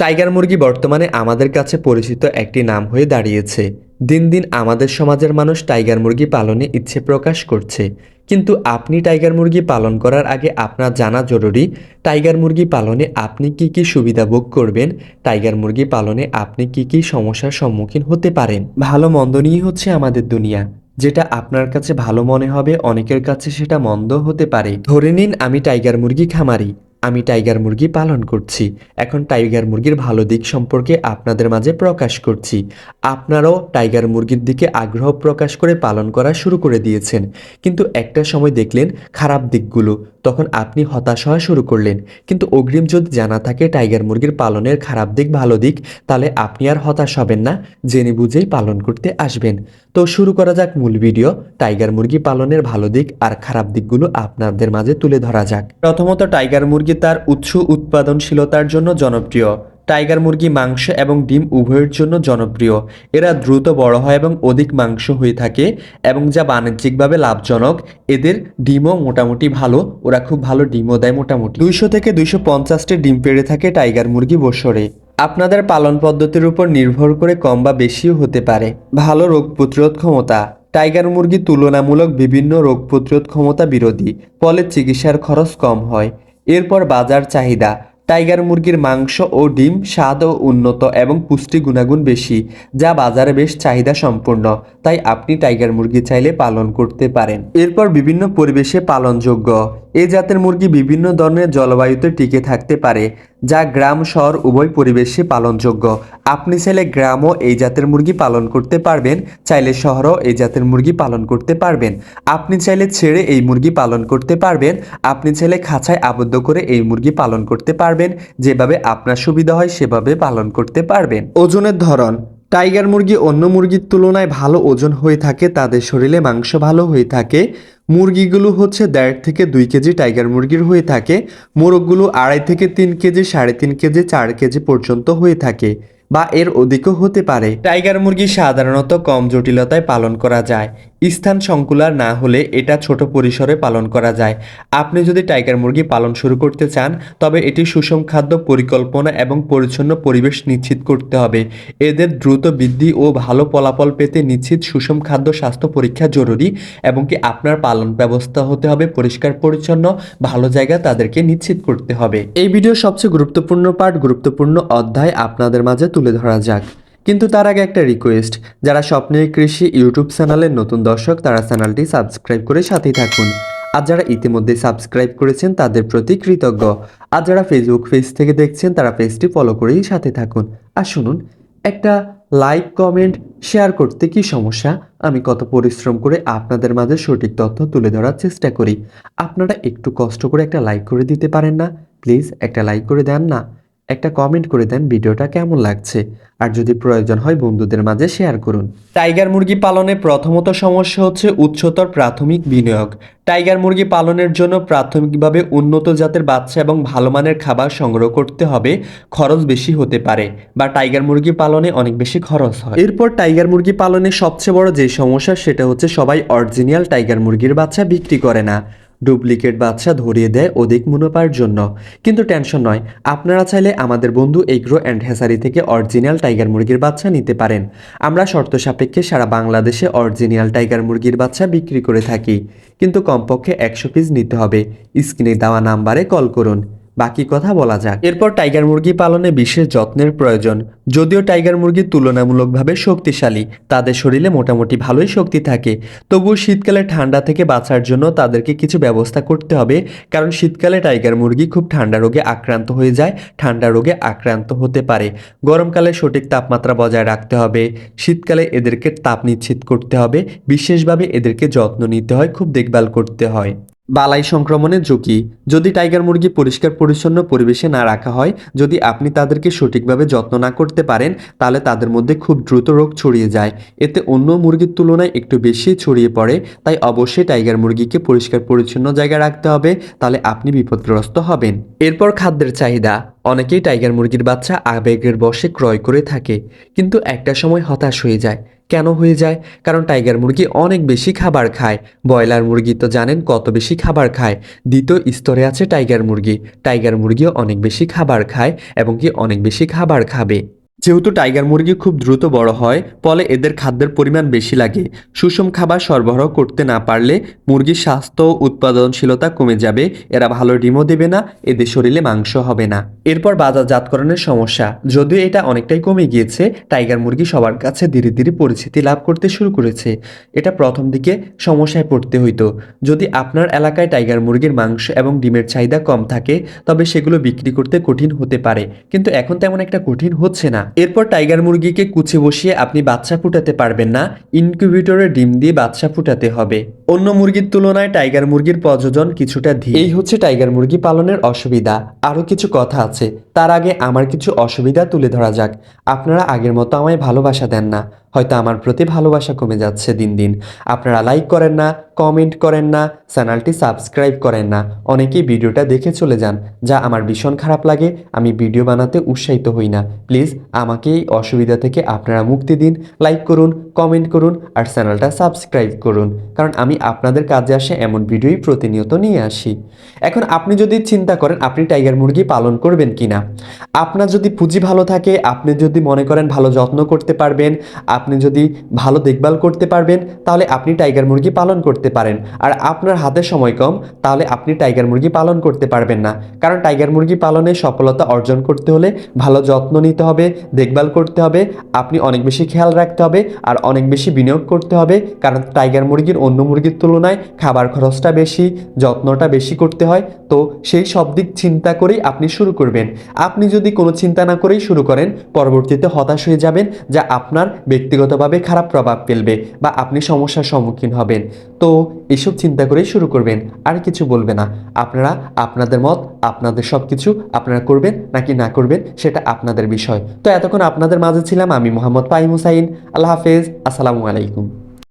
Tiger মুরগি বর্তমানে আমাদের কাছে পরিচিত একটি নাম হয়ে দাঁড়িয়েছে। দিন দিন আমাদের সমাজের মানুষ টাইগার মুরগি পালনে ইচ্ছে প্রকাশ করছে। কিন্তু আপনি টাইগার মুরগি পালন করার আগে আপনার জানা জরুরি, টাইগার মুরগি পালনে আপনি কি কি সুবিধা ভোগ করবেন? টাইগার মুরগি পালনে আপনি কি কি সমস্যার সম্মুখীন হতে পারেন? ভালো মন্দ নিয়ে হচ্ছে আমাদের দুনিয়া। যেটা আপনার কাছে ভালো মনে হবে, অনেকের কাছে সেটা মন্দ হতে পারে। ধরে নিন আমি টাইগার মুরগি খামারি। আমি টাইগার মুরগি পালন করছি। এখন টাইগার মুরগির ভালো দিক সম্পর্কে আপনাদের মাঝে প্রকাশ করছি। আপনারাও টাইগার মুরগির দিকে আগ্রহ প্রকাশ করে পালন করা শুরু করে দিয়েছেন। কিন্তু একটা সময় দেখলেন খারাপ দিকগুলো। তখন আপনি হতাশ হওয়া শুরু করলেন। কিন্তু অগ্রিম যদি জানা থাকে টাইগার মুরগির পালনের খারাপ দিক, ভালো দিক, তাহলে আপনি আর হতাশ হবেন না। জেনে বুঝেই পালন করতে আসবেন। তো শুরু করা যাক মূল ভিডিও। টাইগার মুরগি পালনের ভালো দিক আর খারাপ দিকগুলো আপনাদের মাঝে তুলে ধরা যাক। প্রথমত টাইগার মুরগি তার উৎস উৎপাদনশীলতার জন্য জনপ্রিয়। টাইগার মুরগি, মাংস এবং ডিম উভয়ের জন্য জনপ্রিয়। এরা দ্রুত বড় হয় এবং অধিক মাংস হয়ে থাকে এবং যা বাণিজ্যিকভাবে লাভজনক। এদের ডিমও মোটামুটি ভালো, ওরা খুব ভালো ডিমও দেয় মোটামুটি। দুইশো থেকে দুইশো পঞ্চাশটি ডিম পেড়ে থাকে টাইগার মুরগি বছরে। আপনাদের পালন পদ্ধতির উপর নির্ভর করে কম বা বেশিও হতে পারে। ভালো রোগ প্রতিরোধ ক্ষমতা। টাইগার মুরগি তুলনামূলক বিভিন্ন রোগ প্রতিরোধ ক্ষমতা বিরোধী, ফলে চিকিৎসার খরচ কম হয়। এরপর বাজার চাহিদা, টাইগার মুরগির মাংস ও ডিম স্বাদ ও উন্নত এবং পুষ্টি গুণাগুণ বেশি, যা বাজারে বেশ চাহিদা সম্পূর্ণ তাই আপনি টাইগার মুরগি চাইলে পালন করতে পারেন। এরপর বিভিন্ন পরিবেশে পালনযোগ্য এই জাতের মুরগি বিভিন্ন ধরনের জলবায়ুতে টিকে থাকতে পারে, যা গ্রাম, শহর, উভয় পরিবেশে পালনযোগ্য। আপনি চাইলে গ্রামও এই জাতের মুরগি পালন করতে পারবেন, চাইলে শহরও এই জাতের মুরগি পালন করতে পারবেন। আপনি চাইলে ছেড়ে এই মুরগি পালন করতে পারবেন, আপনি চাইলে খাঁচায় আবদ্ধ করে এই মুরগি পালন করতে পারবেন, যেভাবে আপনার সুবিধা হয় সেভাবে পালন করতে পারবেন। ওজনের ধরন টাইগার মুরগি অন্য মুরগির তুলনায় ভালো ওজন হয়ে থাকে, তাদের শরীরে মাংস ভালো হয়ে থাকে। মুরগিগুলো হচ্ছে দেড় থেকে দুই কেজি টাইগার মুরগির হয়ে থাকে। মোরগগুলো আড়াই থেকে তিন কেজি, সাড়ে তিন কেজি, চার কেজি পর্যন্ত হয়ে থাকে বা এর অধিকও হতে পারে। টাইগার মুরগি সাধারণত কম জটিলতায় পালন করা যায়। স্থান সংকুলার না হলে এটা ছোট পরিসরে পালন করা যায়। আপনি যদি টাইগার মুরগি পালন শুরু করতে চান, তবে এটি সুষম খাদ্য পরিকল্পনা এবং পরিচ্ছন্ন পরিবেশ নিশ্চিত করতে হবে। এদের দ্রুত বৃদ্ধি ও ভালো ফলাফল পেতে নিশ্চিত সুষম খাদ্য স্বাস্থ্য পরীক্ষা জরুরি এবং কি আপনার পালন ব্যবস্থা হতে হবে পরিষ্কার, পরিচ্ছন্ন, ভালো জায়গা তাদেরকে নিশ্চিত করতে হবে। এই ভিডিও সবচেয়ে গুরুত্বপূর্ণ পাঠ গুরুত্বপূর্ণ অধ্যায় আপনাদের মাঝে তুলে ধরা যাক। কিন্তু তার আগে একটা রিকোয়েস্ট যারা স্বপ্নের কৃষি ইউটিউব চ্যানেলের নতুন দর্শক, তারা চ্যানেলটি সাবস্ক্রাইব করে সাথেই থাকুন। আর যারা ইতিমধ্যে সাবস্ক্রাইব করেছেন, তাদের প্রতি কৃতজ্ঞ। আর যারা ফেসবুক পেজ থেকে দেখছেন, তারা পেজটি ফলো করেই সাথে থাকুন। আর শুনুন, একটা লাইক কমেন্ট শেয়ার করতে কি সমস্যা? আমি কত পরিশ্রম করে আপনাদের মাঝে সঠিক তথ্য তুলে ধরার চেষ্টা করি। আপনারা একটু কষ্ট করে একটা লাইক করে দিতে পারেন না? প্লিজ একটা লাইক করে দেন না। একটা কমেন্ট করে দেন ভিডিওটা কেমন লাগছে। আর যদি প্রয়োজন হয় বন্ধুদের মাঝে শেয়ার করুন। টাইগার মুরগি পালনে প্রথমত সমস্যা হচ্ছে উচ্চতর প্রাথমিক বিনিয়োগ। টাইগার মুরগি পালনের জন্য প্রাথমিকভাবে উন্নত জাতের বাচ্চা এবং ভালো মানের খাবার সংগ্রহ করতে হবে খরচ বেশি হতে পারে বা টাইগার মুরগি পালনে অনেক বেশি খরচ হয়। এরপর টাইগার মুরগি পালনে সবচেয়ে বড় যে সমস্যা সেটা হচ্ছে সবাই অরিজিনাল টাইগার মুরগির বাচ্চা বিক্রি করে না। ডুপ্লিকেট বাচ্চা ধরিয়ে দেয় অধিক মুনাফার জন্য। কিন্তু টেনশন নয়, আপনারা চাইলে আমাদের বন্ধু এগ্রো অ্যান্ড হ্যাসারি থেকে অরিজিনাল টাইগার মুরগির বাচ্চা নিতে পারেন। আমরা শর্ত সাপেক্ষে সারা বাংলাদেশে অরিজিনাল টাইগার মুরগির বাচ্চা বিক্রি করে থাকি। কিন্তু কমপক্ষে একশো পিস নিতে হবে। স্ক্রিনে দেওয়া নাম্বারে কল করুন। বাকি কথা বলা যাক। এরপর টাইগার মুরগি পালনে বিশেষ যত্নের প্রয়োজন। যদিও টাইগার মুরগি তুলনামূলকভাবে শক্তিশালী, তাদের শরীরে মোটামুটি ভালোই শক্তি থাকে। তবুও শীতকালে ঠান্ডা থেকে বাঁচার জন্য তাদেরকে কিছু ব্যবস্থা করতে হবে, কারণ শীতকালে টাইগার মুরগি খুব ঠান্ডা রোগে আক্রান্ত হয়ে যায়, ঠান্ডা রোগে আক্রান্ত হতে পারে। গরমকালে সঠিক তাপমাত্রা বজায় রাখতে হবে, শীতকালে এদেরকে তাপ নিশ্চিত করতে হবে, বিশেষভাবে এদেরকে যত্ন নিতে হয়, খুব দেখভাল করতে হয়। বালাই সংক্রমণের ঝুঁকি। যদি টাইগার মুরগি পরিষ্কার পরিচ্ছন্ন পরিবেশে না রাখা হয়, যদি আপনি তাদেরকে সঠিকভাবে যত্ন না করতে পারেন, তাহলে তাদের মধ্যে খুব দ্রুত রোগ ছড়িয়ে যায়। এতে অন্য মুরগির তুলনায় একটু বেশি ছড়িয়ে পড়ে, তাই অবশ্যই টাইগার মুরগিকে পরিষ্কার পরিচ্ছন্ন জায়গায় রাখতে হবে, তাহলে আপনি বিপদগ্রস্ত হবেন। এরপর খাদ্যের চাহিদা। অনেকেই টাইগার মুরগির বাচ্চা আবেগের বশে ক্রয় করে থাকে, কিন্তু একটা সময় হতাশ হয়ে যায়। কেন হয়ে যায়? কারণ টাইগার মুরগি অনেক বেশি খাবার খায়। ব্রয়লার মুরগি তো জানেন কত বেশি খাবার খায়। দ্বিতীয় স্তরে আছে টাইগার মুরগি। টাইগার মুরগিও অনেক বেশি খাবার খায় এবং কি অনেক বেশি খাবার খাবে। যেহেতু টাইগার মুরগি খুব দ্রুত বড় হয়, ফলে এদের খাদ্যের পরিমাণ বেশি লাগে। সুষম খাবার সরবরাহ করতে না পারলে মুরগির স্বাস্থ্য উৎপাদনশীলতা কমে যাবে, এরা ভালো ডিমও দেবে না, এদের শরীরে মাংস হবে না। এরপর বাজারজাতকরণের সমস্যা। যদিও এটা অনেকটাই কমে গিয়েছে, টাইগার মুরগি সবার কাছে ধীরে ধীরে পরিচিতি লাভ করতে শুরু করেছে। এটা প্রথম দিকে সমস্যায় পড়তে হইতো। যদি আপনার এলাকায় টাইগার মুরগির মাংস এবং ডিমের চাহিদা কম থাকে, তবে সেগুলো বিক্রি করতে কঠিন হতে পারে। কিন্তু এখন তেমন একটা কঠিন হচ্ছে না। এরপর টাইগার মুরগিকে কুচে বসিয়ে আপনি বাচ্চা ফুটাতে পারবেন না, ইনকিউবেটরে ডিম দিয়ে বাচ্চা ফুটাতে হবে। অন্য মুরগির তুলনায় টাইগার মুরগির প্রযোজন কিছুটা ধীর। এই হচ্ছে টাইগার মুরগি পালনের অসুবিধা। আরও কিছু কথা আছে। তার আগে আমার কিছু অসুবিধা তুলে ধরা যাক। আপনারা আগের মতো আমায় ভালোবাসা দেন না। হয়তো আমার প্রতি ভালোবাসা কমে যাচ্ছে দিন দিন। আপনারা লাইক করেন না কমেন্ট করেন না, চ্যানেলটি সাবস্ক্রাইব করেন না। অনেকেই ভিডিওটা দেখে চলে যান, যা আমার ভীষণ খারাপ লাগে। আমি ভিডিও বানাতে উৎসাহিত হই না। প্লিজ আমাকে এই অসুবিধা থেকে আপনারা মুক্তি দিন। লাইক করুন কমেন্ট করুন, আর চ্যানেলটা সাবস্ক্রাইব করুন। কারণ আমি আপনাদের কাজে আসে এমন ভিডিওই প্রতিনিয়ত নিয়ে আসি। এখন আপনি যদি চিন্তা করেন, আপনি টাইগার মুরগি পালন করবেন কিনা? আপনার যদি পুঁজি ভালো থাকে, আপনি যদি মনে করেন ভালো যত্ন করতে পারবেন, আপনি যদি ভালো দেখভাল করতে পারবেন, তাহলে আপনি টাইগার মুরগি পালন করতে পারেন। আর আপনার হাতে সময় কম, তাহলে আপনি টাইগার মুরগি পালন করতে পারবেন না। কারণ টাইগার মুরগি পালনে সফলতা অর্জন করতে হলে ভালো যত্ন নিতে হবে, দেখভাল করতে হবে, আপনি অনেক বেশি খেয়াল রাখতে হবে, আর অনেক বেশি বিনিয়োগ করতে হবে। কারণ টাইগার মুরগির অন্য মুরগির তুলনায় খাবার খরচটা বেশি, যত্নটা বেশি করতে হয়। তো সেই সব দিক চিন্তা করেই আপনি শুরু করবেন। আপনি যদি কোনো চিন্তা না করেই শুরু করেন, পরবর্তীতে হতাশ হয়ে যাবেন যা আপনার ব্যক্তিগতভাবে খারাপ প্রভাব ফেলবে বা আপনি সমস্যার সম্মুখীন হবেন। তো এসব চিন্তা করেই শুরু করবেন, আর কিছু বলবে না। আপনারা আপনাদের মত, আপনাদের সব কিছু আপনারা করবেন নাকি না করবেন সেটা আপনাদের বিষয়। তো এতক্ষণ আপনাদের মাঝে ছিলাম আমি মোহাম্মদ পাইম হুসাইন। আল্লাহ হাফেজ, আসসালামু আলাইকুম।